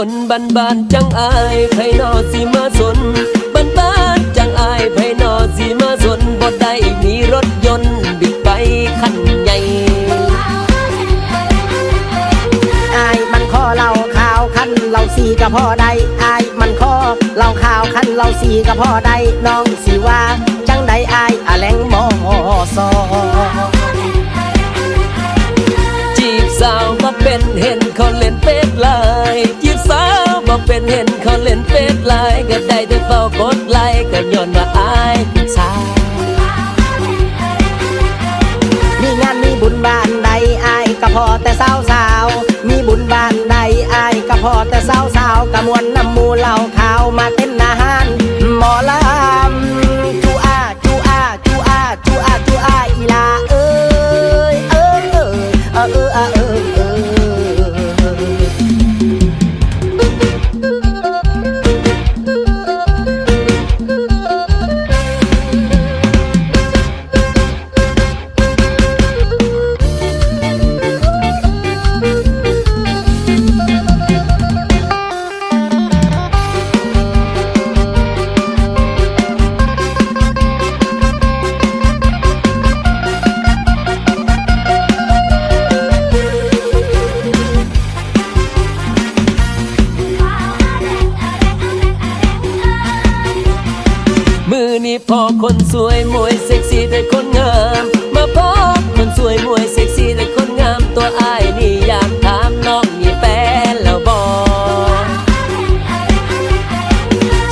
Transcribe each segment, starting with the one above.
คนบ้านๆจังอายใครนอสิมาสน เป็นเห็นเขาเล่นเฟซไลน์ก็ได้แต่เฝ้ากดไลค์ก็ย้อนว่าอายสาวมีงานมีบุญบ้านใดอายก็พอแต่สาวสาวมีบุญบ้านใดอายก็พอแต่สาวสาวๆกะมวลน้ำมูเหล่าขาวมาเต้นอาหารหมอลำ พอคนสวยมวยเซ็กซี่แต่คนงาม มาพบคนสวยมวยเซ็กซี่แต่คนงามตัวอายนี่อยากถามน้องมีแฟนแล้วบอ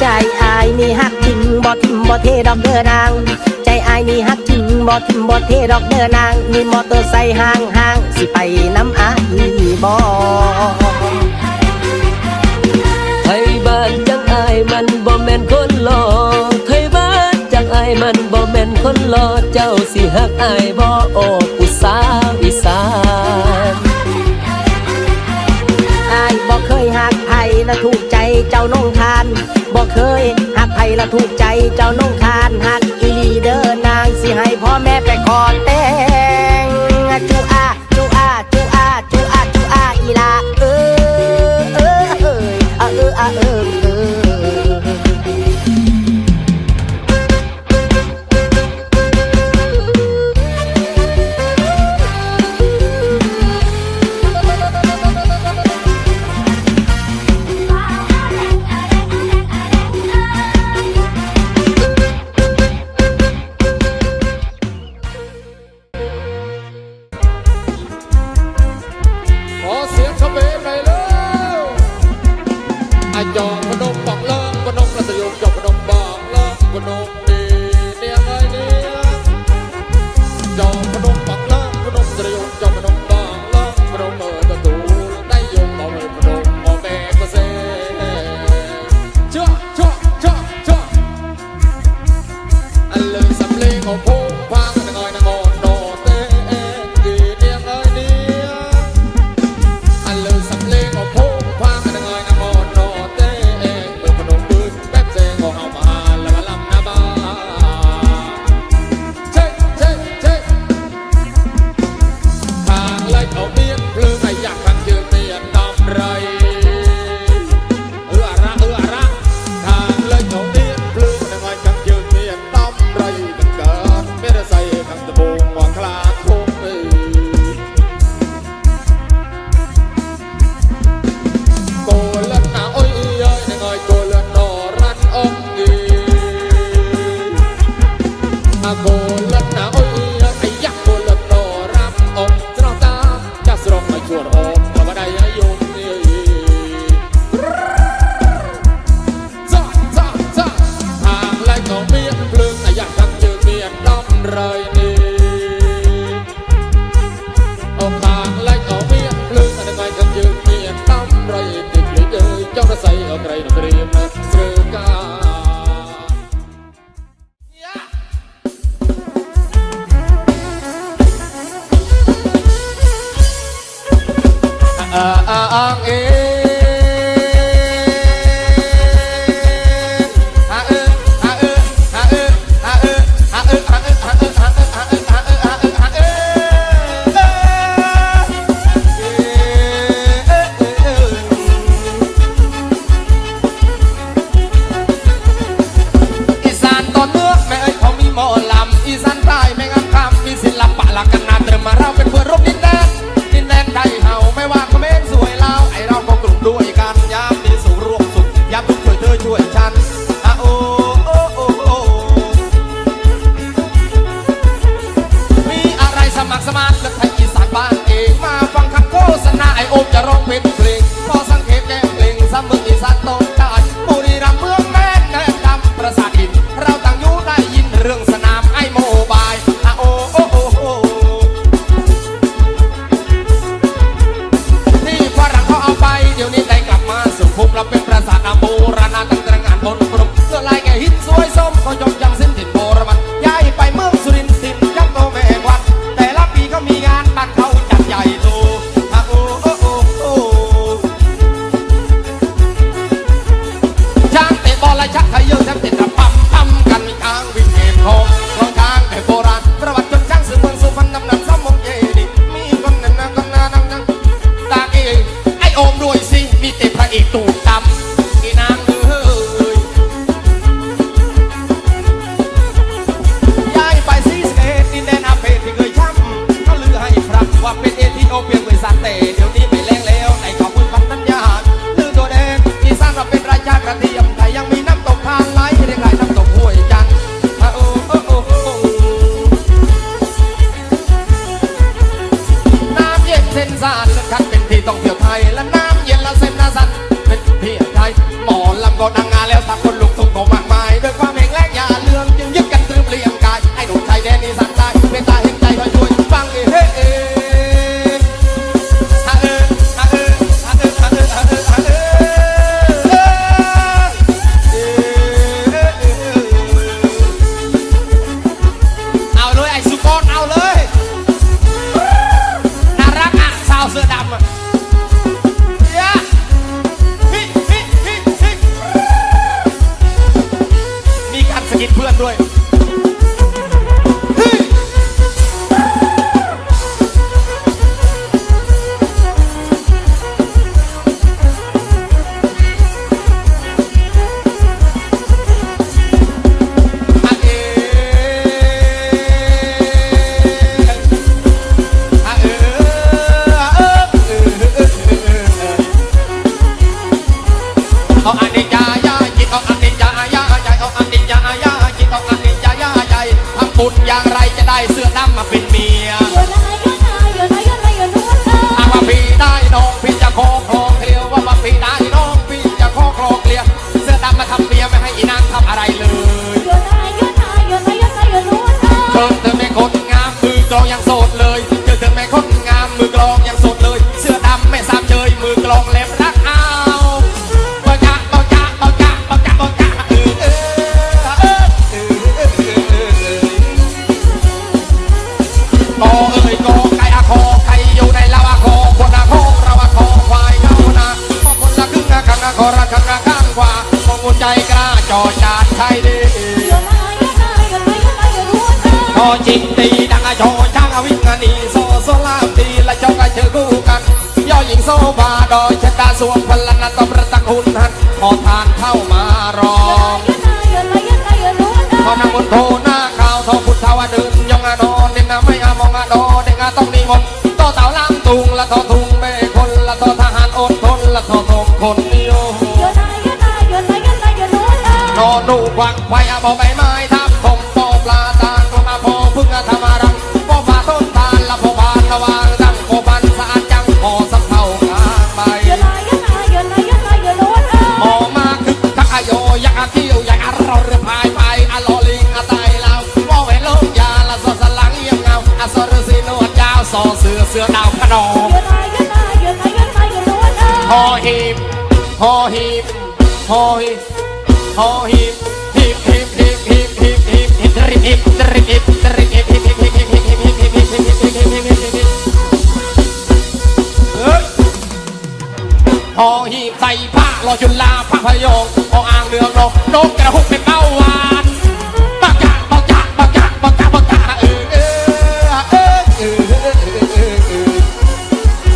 ใจอายนี่ฮักจริงบ่ทิมบ่เทดอกเด้อนาง ใจอายนี่ฮักจริงบ่ทิมบ่เทดอกเด้อนางมีมอเตอร์ไซค์ห่างห่างๆสิไปน้ำอายบ่ไทยบ้านจังอายมันบ่แม่นคนหล่อไทยบ้านจังอายมันบ่แม่นคนหล่อเจ้าสิฮักอายบ่โอ้ผู้สาวอีสานอายบ่เคยหักไผและถูกใจเจ้าน้องทานบ่เคยหักไผและถูกใจเจ้าน้องทานหักอีลีเด้อนางสิให้พ่อแม่ไปขอแต่งจูอา Alabama. จานใครดีพอจิงตีดังอาโชช่างวิ่งงานนีโซโซลามตีและเจ้าก็เจอคู่กันย่อหญิงโซบาดอยชะตาสวงพลันนันตประตังหุนหันพอทานเข้ามารองพอนางบนโทหน้าข่าวทองพุทธาวาเดินยองอานอนเด็กนาไม่อามองอาดอเด็กนาต้องนิมนต์ อาบอใบไม้ทับผมปอปลาตาลตัวมาพอพึ่งอาธรรมารังปอฟ้าต้นตาลละพอบานระวางดังปอบันสะอาดจังพอสักเท่างานใบหอมาคึกทักอโยยักษ์อาคิวยักษ์อาเราเรือพายไปอาลอลิงอาไตเราว่าแหวนลงยาละสอสลังเยี่ยมเงาอาสรสีนวดยาวสอเสือเสือดาวขนองหอหีบหอหีบหอหีบหอหีบ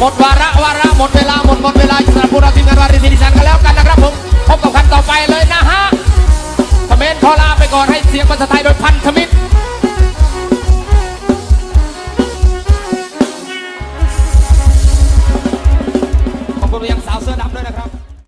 หมดวาระวาระหมดเวลาหมดหมดเวลาสำหรับพวกเราทีมงานวารีศิริสันกันแล้วกันนะครับผมพบกับคันต่อไปเลยนะฮะคอมเมนต์ขอลาไปก่อนให้เสียงภาษาไทยโดยพันธมิตร